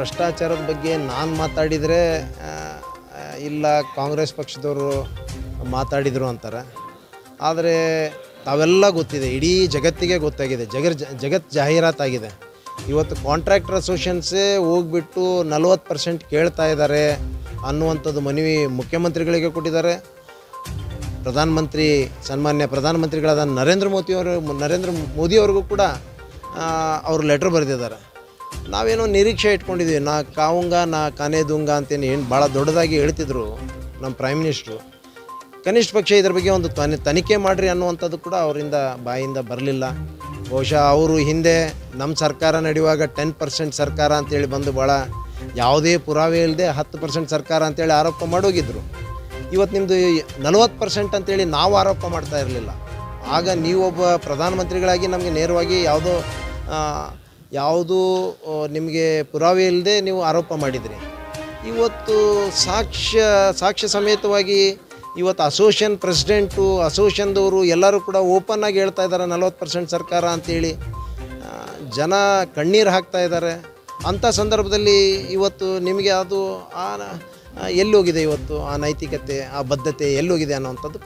ಭ್ರಷ್ಟಾಚಾರದ ಬಗ್ಗೆ ನಾನು ಮಾತಾಡಿದರೆ ಇಲ್ಲ, ಕಾಂಗ್ರೆಸ್ ಪಕ್ಷದವರು ಮಾತಾಡಿದರು ಅಂತಾರೆ. ಆದರೆ ತಾವೆಲ್ಲ ಗೊತ್ತಿದೆ, ಇಡೀ ಜಗತ್ತಿಗೆ ಗೊತ್ತಾಗಿದೆ, ಜಗರ್ ಜಗತ್ತು ಜಾಹೀರಾತಾಗಿದೆ. ಇವತ್ತು ಕಾಂಟ್ರಾಕ್ಟರ್ ಅಸೋಸಿಯನ್ಸೇ ಹೋಗ್ಬಿಟ್ಟು ನಲ್ವತ್ತು ಪರ್ಸೆಂಟ್ ಕೇಳ್ತಾ ಇದ್ದಾರೆ ಅನ್ನುವಂಥದ್ದು ಮನವಿ ಮುಖ್ಯಮಂತ್ರಿಗಳಿಗೆ ಕೊಟ್ಟಿದ್ದಾರೆ. ಪ್ರಧಾನಮಂತ್ರಿ, ಸನ್ಮಾನ್ಯ ಪ್ರಧಾನಮಂತ್ರಿಗಳಾದ ನರೇಂದ್ರ ಮೋದಿಯವರು ನರೇಂದ್ರ ಮೋದಿಯವ್ರಿಗೂ ಕೂಡ ಅವರು ಲೆಟ್ರ್ ಬರೆದಿದ್ದಾರೆ. ನಾವೇನೋ ನಿರೀಕ್ಷೆ ಇಟ್ಕೊಂಡಿದ್ದೀವಿ ನಾ ಕಾವುಂಗ, ನಾ ಕಾನೇದುಂಗ ಅಂತೇನು ಏನು ಭಾಳ ದೊಡ್ಡದಾಗಿ ಹೇಳ್ತಿದ್ರು ನಮ್ಮ ಪ್ರೈಮ್ ಮಿನಿಸ್ಟ್ರು ಕನಿಷ್ಠ ಪಕ್ಷ ಇದ್ರ ಬಗ್ಗೆ ಒಂದು ತನಿ, ತನಿಖೆ ಮಾಡಿರಿ ಅನ್ನುವಂಥದ್ದು ಕೂಡ ಅವರಿಂದ ಬಾಯಿಂದ ಬರಲಿಲ್ಲ. ಬಹುಶಃ ಅವರು ಹಿಂದೆ ನಮ್ಮ ಸರ್ಕಾರ ನಡೆಯುವಾಗ ಟೆನ್ ಪರ್ಸೆಂಟ್ ಸರ್ಕಾರ ಅಂತೇಳಿ ಬಂದು ಭಾಳ ಯಾವುದೇ ಪುರಾವೆ ಇಲ್ಲದೆ ಹತ್ತು ಪರ್ಸೆಂಟ್ ಸರ್ಕಾರ ಅಂತೇಳಿ ಆರೋಪ ಮಾಡೋಗಿದ್ರು. ಇವತ್ತು ನಿಮ್ಮದು ನಲವತ್ತು ಪರ್ಸೆಂಟ್ ಅಂತೇಳಿ ನಾವು ಆರೋಪ ಮಾಡ್ತಾ ಇರಲಿಲ್ಲ. ಆಗ ನೀವೊಬ್ಬ ಪ್ರಧಾನಮಂತ್ರಿಗಳಾಗಿ ನಮಗೆ ನೇರವಾಗಿ ಯಾವುದೋ ಯಾವುದೂ ನಿಮಗೆ ಪುರಾವೆ ಇಲ್ಲದೆ ನೀವು ಆರೋಪ ಮಾಡಿದ್ರಿ. ಇವತ್ತು ಸಾಕ್ಷ್ಯ ಸಾಕ್ಷ್ಯ ಸಮೇತವಾಗಿ ಇವತ್ತು ಅಸೋಸಿಯೇಷನ್ ಪ್ರೆಸಿಡೆಂಟು ಅಸೋಸಿಯೇಷನ್ದವರು ಎಲ್ಲರೂ ಕೂಡ ಓಪನ್ ಆಗಿ ಹೇಳ್ತಾ ಇದ್ದಾರೆ, ನಲ್ವತ್ತು ಪರ್ಸೆಂಟ್ ಸರ್ಕಾರ ಅಂತೇಳಿ. ಜನ ಕಣ್ಣೀರು ಹಾಕ್ತಾ ಇದ್ದಾರೆ. ಅಂಥ ಸಂದರ್ಭದಲ್ಲಿ ಇವತ್ತು ನಿಮಗೆ ಅದು ಆ ಎಲ್ಲೋಗಿದೆ ಇವತ್ತು ಆ ನೈತಿಕತೆ, ಆ ಬದ್ಧತೆ ಎಲ್ಲೋಗಿದೆ ಅನ್ನೋವಂಥದ್ದು